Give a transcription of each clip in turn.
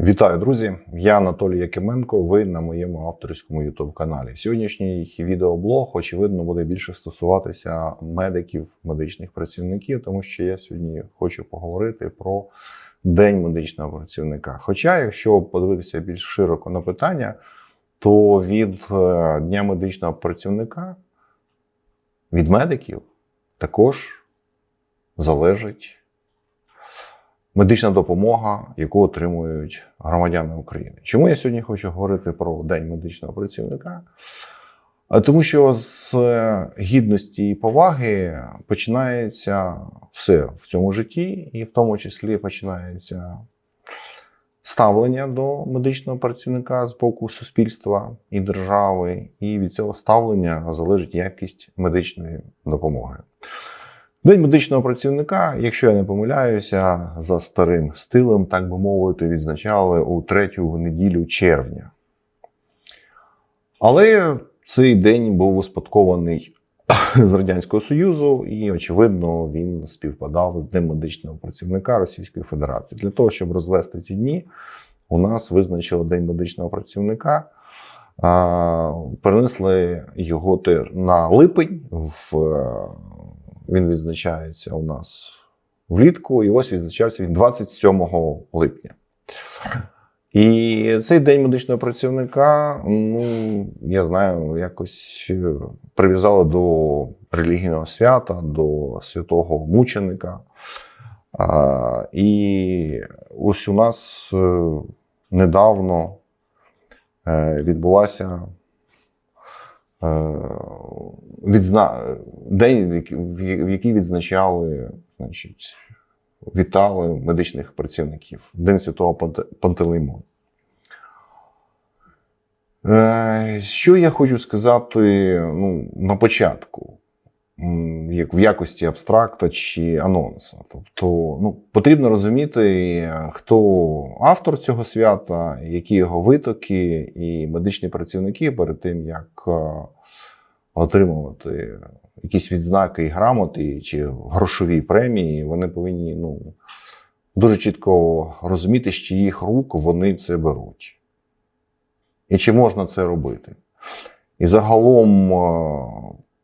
Вітаю, друзі! Я Анатолій Якименко. Ви на моєму авторському youtube каналі. Сьогоднішній відеоблог, очевидно, буде більше стосуватися медиків, медичних працівників, тому що я сьогодні хочу поговорити про День медичного працівника. Хоча, якщо подивитися більш широко на питання, то від е, Дня медичного працівника, від медиків також залежить медична допомога, яку отримують громадяни України. Чому я сьогодні хочу говорити про День медичного працівника? Тому що з е, гідності і поваги починається все в цьому житті, і в тому числі починається ставлення до медичного працівника з боку суспільства і держави, і від цього ставлення залежить якість медичної допомоги. День медичного працівника, якщо я не помиляюся, за старим стилем, так би мовити, відзначали у третю неділю червня. Але цей день був успадкований з Радянського Союзу, і, очевидно, він співпадав з Днем медичного працівника Російської Федерації. Для того, щоб розвести ці дні, у нас визначили День медичного працівника. Перенесли його на липень. В, він відзначається у нас влітку, і ось відзначався він 27 липня. І цей день медичного працівника, ну, я знаю, якось е, прив'язали до релігійного свята, до святого мученика. А, і ось у нас е, недавно е, відбулася відзна... день, в який- відзначали, значить, вітали медичних працівників. День Святого Панте- Пантелеймона. Е, Що я хочу сказати ну, на початку, як в якості абстракта чи анонса. Тобто, ну, потрібно розуміти, хто автор цього свята, які його витоки, і медичні працівники перед тим, як е, отримувати якісь відзнаки і грамоти чи грошові премії, вони повинні ну, дуже чітко розуміти, з чиїх рук вони це беруть. І чи можна це робити? І загалом, е,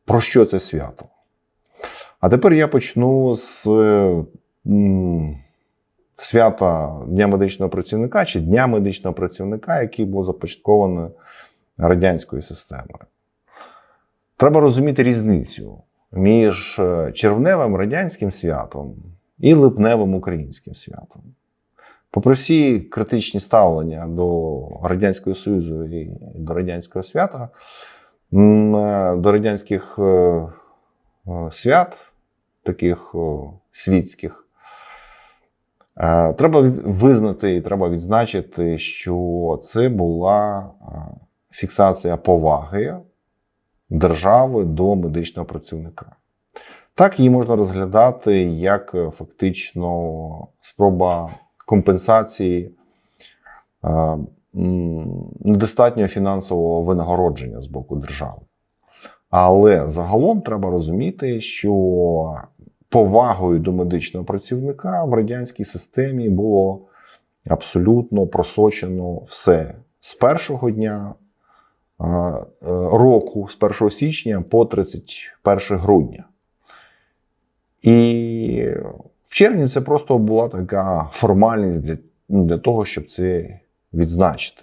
про що це свято? А тепер я почну з свята Дня медичного працівника чи Дня медичного працівника, який був започаткований радянською системою. Треба розуміти різницю між е, червневим радянським святом і липневим українським святом. Попри всі критичні ставлення до Радянського Союзу і до радянського свята, до радянських е, е, свят, таких світських, е, треба визнати і треба відзначити, що це була фіксація поваги держави до медичного працівника. Так її можна розглядати як фактично спроба компенсації недостатнього фінансового винагородження з боку держави. Але загалом треба розуміти, що повагою до медичного працівника в радянській системі було абсолютно просочено все з першого дня е, е, року, з 1 січня по 31 грудня. І в червні це просто була така формальність для, ну, для того, щоб це відзначити.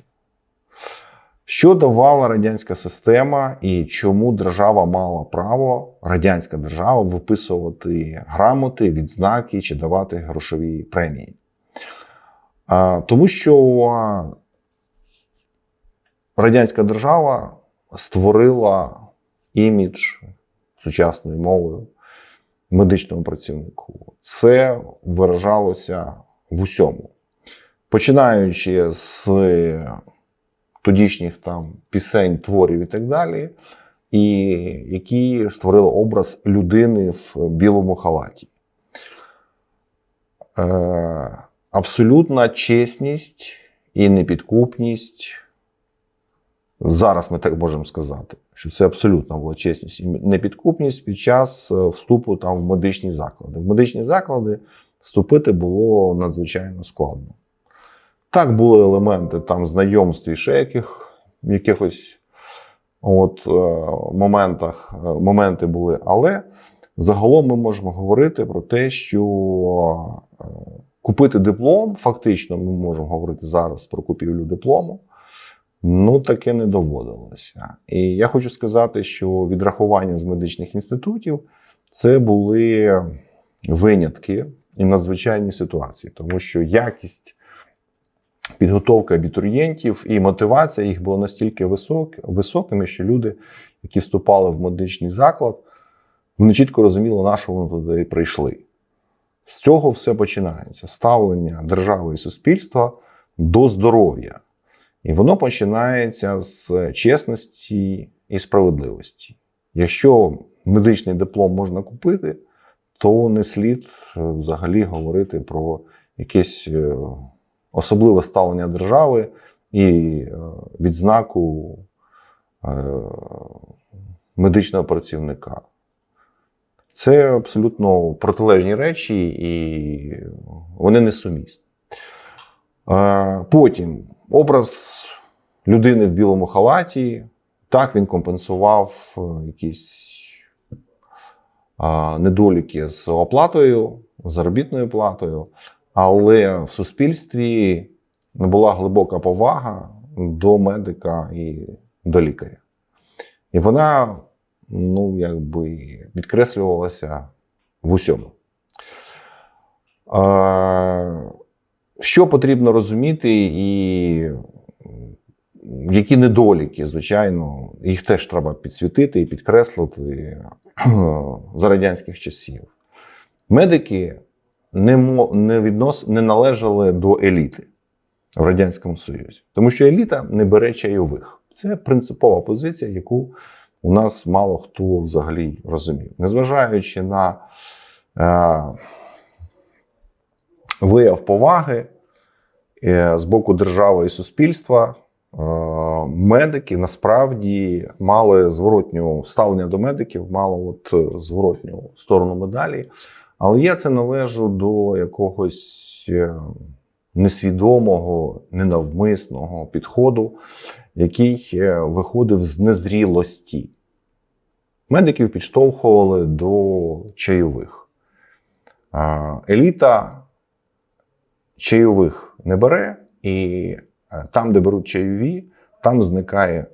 Що давала радянська система і чому держава мала право, радянська держава, виписувати грамоти, відзнаки чи давати грошові премії? Тому що радянська держава створила імідж сучасною мовою медичному працівнику. Це виражалося в усьому. Починаючи з тодішніх там пісень, творів і так далі, і які створили образ людини в білому халаті. Е, абсолютна чесність і непідкупність. Зараз ми так можемо сказати, що це абсолютно була чесність і непідкупність під час е, вступу там в медичні заклади. В медичні заклади вступити було надзвичайно складно. Так, були елементи там знайомств і ще яких, якихось от, е, моментах, е, моменти були. Але загалом ми можемо говорити про те, що е, купити диплом, фактично, ми можемо говорити зараз про купівлю диплому. Ну, таке не доводилося. І я хочу сказати, що відрахування з медичних інститутів це були винятки і надзвичайні ситуації, тому що якість підготовки абітурієнтів і мотивація їх була настільки висок, високими, що люди, які вступали в медичний заклад, вони чітко розуміли, на що вони туди прийшли. З цього все починається: ставлення держави і суспільства до здоров'я. І воно починається з чесності і справедливості. Якщо медичний диплом можна купити, то не слід е, взагалі говорити про якесь е, особливе ставлення держави і е, відзнаку е, медичного працівника. Це абсолютно протилежні речі, і вони несумісні. Е, Потім образ людини в білому халаті. Так, він компенсував якісь недоліки з оплатою, заробітною платою, але в суспільстві була глибока повага до медика і до лікаря. І вона, ну, якби підкреслювалася в усьому. Що потрібно розуміти, і які недоліки, звичайно, їх теж треба підсвітити і підкреслити за радянських часів. Медики не, не, віднос, не належали до еліти в Радянському Союзі, тому що еліта не бере чайових. Це принципова позиція, яку у нас мало хто взагалі розумів. Незважаючи на е, вияв поваги е, з боку держави і суспільства, е, медики насправді мали зворотню ставлення до медиків, мало от е, зворотню сторону медалі. Але я це належу до якогось е, несвідомого, ненавмисного підходу, який е, виходив з незрілості. Медиків підштовхували до чайових. Еліта чайових не бере, і е, там, де беруть чайові, там зникає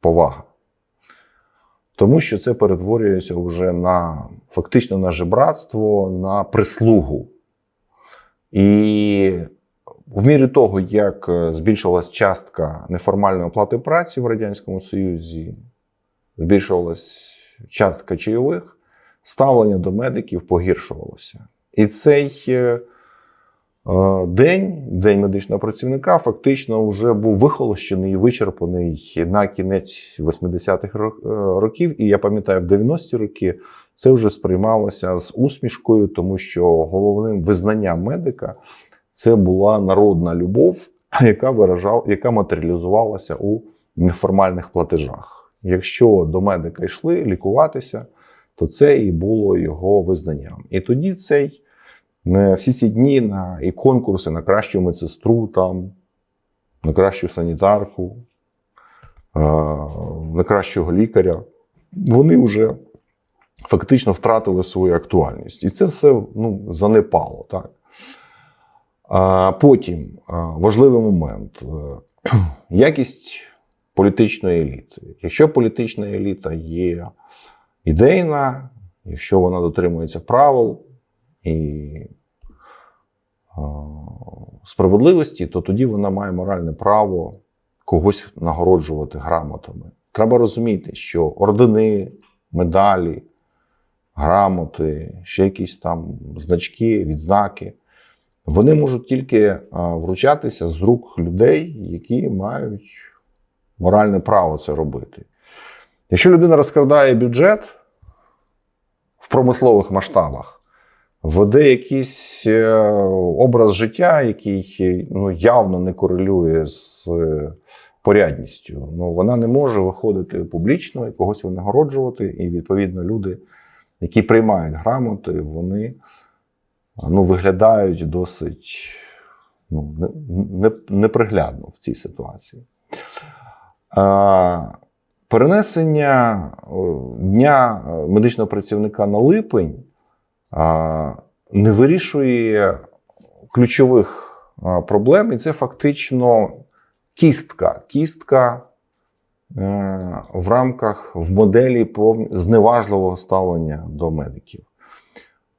повага. Тому що це перетворюється вже на фактично на жебратство, на прислугу. І в мірі того, як е, збільшувалась частка неформальної оплати праці в Радянському Союзі, збільшувалась частка чайових, ставлення до медиків погіршувалося. І цей е, день, день медичного працівника, фактично вже був вихолощений і вичерпаний на кінець 80-х е, років. І я пам'ятаю, в 90-ті роки це вже сприймалося з усмішкою, тому що головним визнанням медика це була народна любов, яка виражав, яка матеріалізувалася у неформальних платежах. Якщо до медика йшли лікуватися, то це і було його визнанням. І тоді цей не всі ці дні на і конкурси на кращу медсестру, там, на кращу санітарку, на кращого лікаря, вони вже фактично втратили свою актуальність. І це все ну, занепало. Так? Потім важливий момент е, якість політичної еліти. Якщо політична еліта є ідейна, якщо вона дотримується правил і а, справедливості, то тоді вона має моральне право когось нагороджувати грамотами. Треба розуміти, що ордени, медалі, грамоти, ще якісь там значки, відзнаки. Вони можуть тільки а, вручатися з рук людей, які мають моральне право це робити. Якщо людина розкрадає бюджет в промислових масштабах, веде якийсь е, образ життя, який ну, явно не корелює з е, порядністю, ну, вона не може виходити публічно і когось винагороджувати, і відповідно люди, які приймають грамоти, вони ну, виглядають досить ну, не, не, неприглядно в цій ситуації. Перенесення дня е, медичного працівника на липень не вирішує ключових проблем, і це фактично кістка. Кістка е, в рамках в моделі зневажливого ставлення до медиків.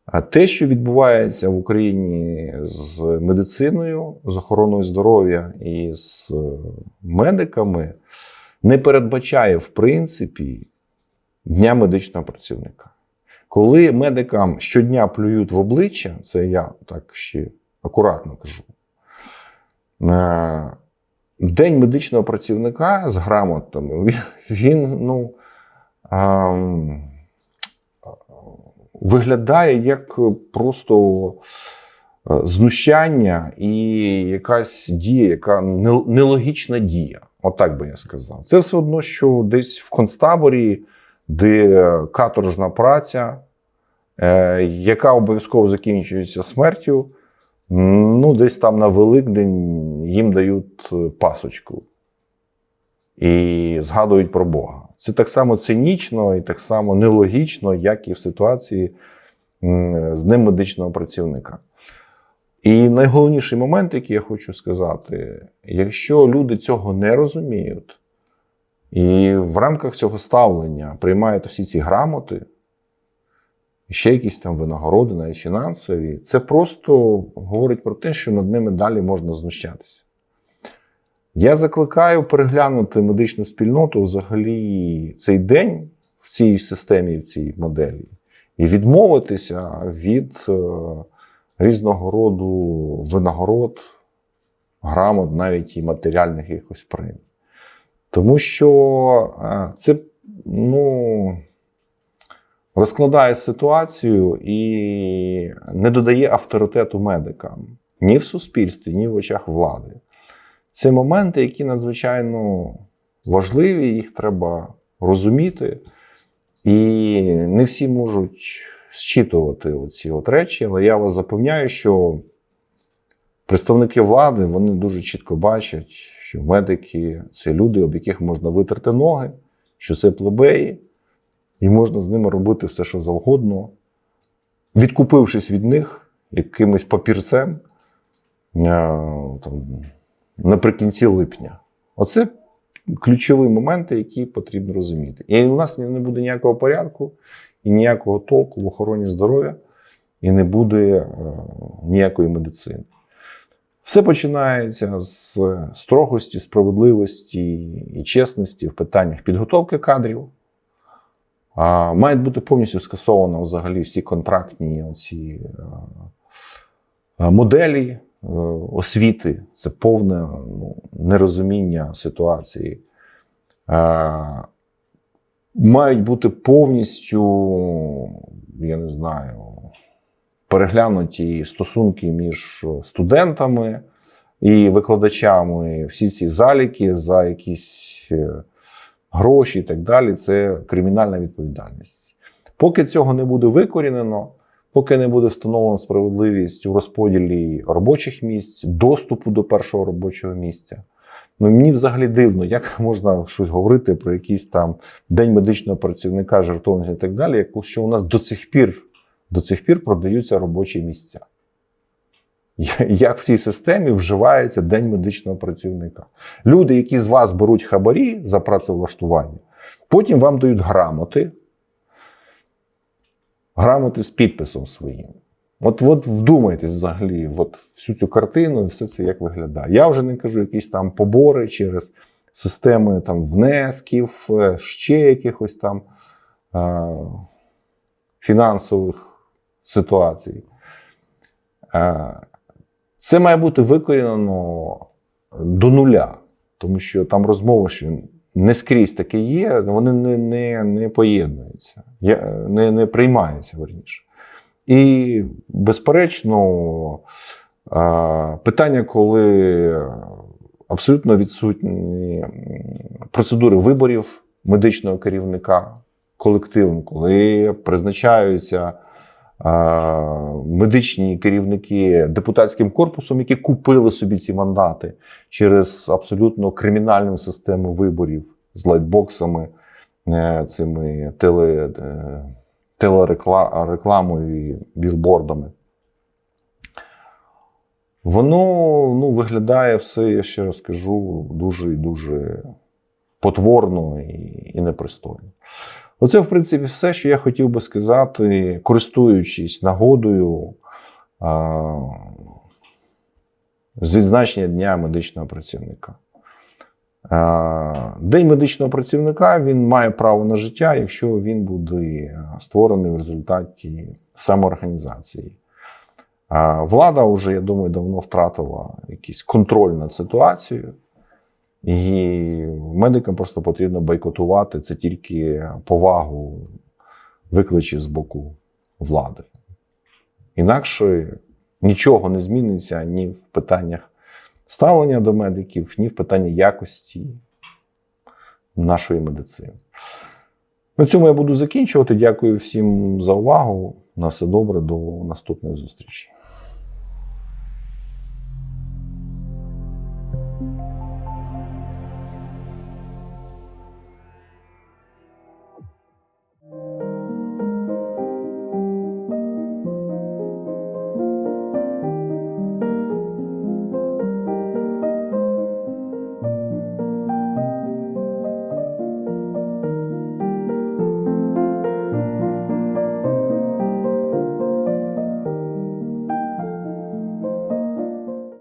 А те, що відбувається в Україні з медициною, з охороною здоров'я і з е, медиками, не передбачає, в принципі, дня медичного працівника. Коли медикам щодня плюють в обличчя, це я так ще акуратно кажу. е, День медичного працівника з грамотами, він, ну, ам, виглядає як просто е, знущання і якась дія, яка нелогічна дія. Отак би я сказав. Це все одно, що десь в концтаборі, де каторжна праця, яка обов'язково закінчується смертю. Ну, десь там на Великдень їм дають е, пасочку і згадують про Бога. Це так само цинічно і так само нелогічно, як і в ситуації з Днем медичного працівника. І найголовніший момент, який я хочу сказати, якщо люди цього не розуміють, і в рамках цього ставлення приймають всі ці грамоти, ще якісь там винагороди, навіть фінансові, це просто говорить про те, що над ними далі можна знущатися. Я закликаю переглянути медичну спільноту взагалі цей день в цій системі, в цій моделі, і відмовитися від е, різного роду винагород, грамот, навіть і матеріальних якихось премій. Тому що е, це ну, розкладає ситуацію і не додає авторитету медикам ні в суспільстві, ні в очах влади. Це моменти, які надзвичайно важливі, їх треба розуміти. І не всі можуть зчитувати оці от речі, але я вас запевняю, що представники влади вони дуже чітко бачать, що медики це люди, об яких можна витерти ноги, що це плебеї, і можна з ними робити все, що завгодно, відкупившись від них якимось папірцем е, там, наприкінці липня. Оце ключові моменти, які потрібно розуміти. І у нас не буде ніякого порядку і ніякого толку в охороні здоров'я, і не буде е, ніякої медицини. Все починається з строгості, справедливості і чесності в питаннях підготовки кадрів. Мають бути повністю скасовано взагалі всі контрактні оці, е, моделі е, освіти. Це повне ну, нерозуміння ситуації. Е, Мають бути повністю, я не знаю, переглянуті стосунки між студентами і викладачами. Всі ці заліки за якісь гроші і так далі це кримінальна відповідальність. Поки цього не буде викорінено, поки не буде встановлена справедливість у розподілі робочих місць, доступу до першого робочого місця. Ну, мені взагалі дивно, як можна щось говорити про якийсь там день медичного працівника, жертовність і так далі, як- що у нас до цих пір, до цих пір продаються робочі місця. Як в цій системі вживається день медичного працівника? Люди, які з вас беруть хабарі за працевлаштування, потім вам дають грамоти, грамоти з підписом своїм. От, от вдумайтесь взагалі, от всю цю картину і все це як виглядає. Я вже не кажу якісь там побори через системи там, внесків, е, ще якихось там е, фінансових ситуацій. Е, це має бути викорінено до нуля, тому що там розмова, що не скрізь таке є, вони не, не, не поєднуються, не, не приймаються верніше. І, безперечно, питання, коли абсолютно відсутні процедури виборів медичного керівника колективом, коли призначаються медичні керівники депутатським корпусом, які купили собі ці мандати через абсолютно кримінальну систему виборів з лайтбоксами, е, цими теле, е, телерекламою і білбордами. Воно ну, виглядає все, я ще раз кажу, дуже і дуже потворно і, і непристойно. Оце, в принципі, все, що я хотів би сказати, користуючись нагодою а, з відзначення Дня медичного працівника. А, День медичного працівника він має право на життя, якщо він буде створений в результаті самоорганізації. А Влада вже, я думаю, давно втратила якийсь контроль над ситуацією. І медикам просто потрібно бойкотувати це тільки повагу викличе з боку влади. Інакше нічого не зміниться ні в питаннях ставлення до медиків, ні в питанні якості нашої медицини. На цьому я буду закінчувати. Дякую всім за увагу. На все добре, до наступної зустрічі.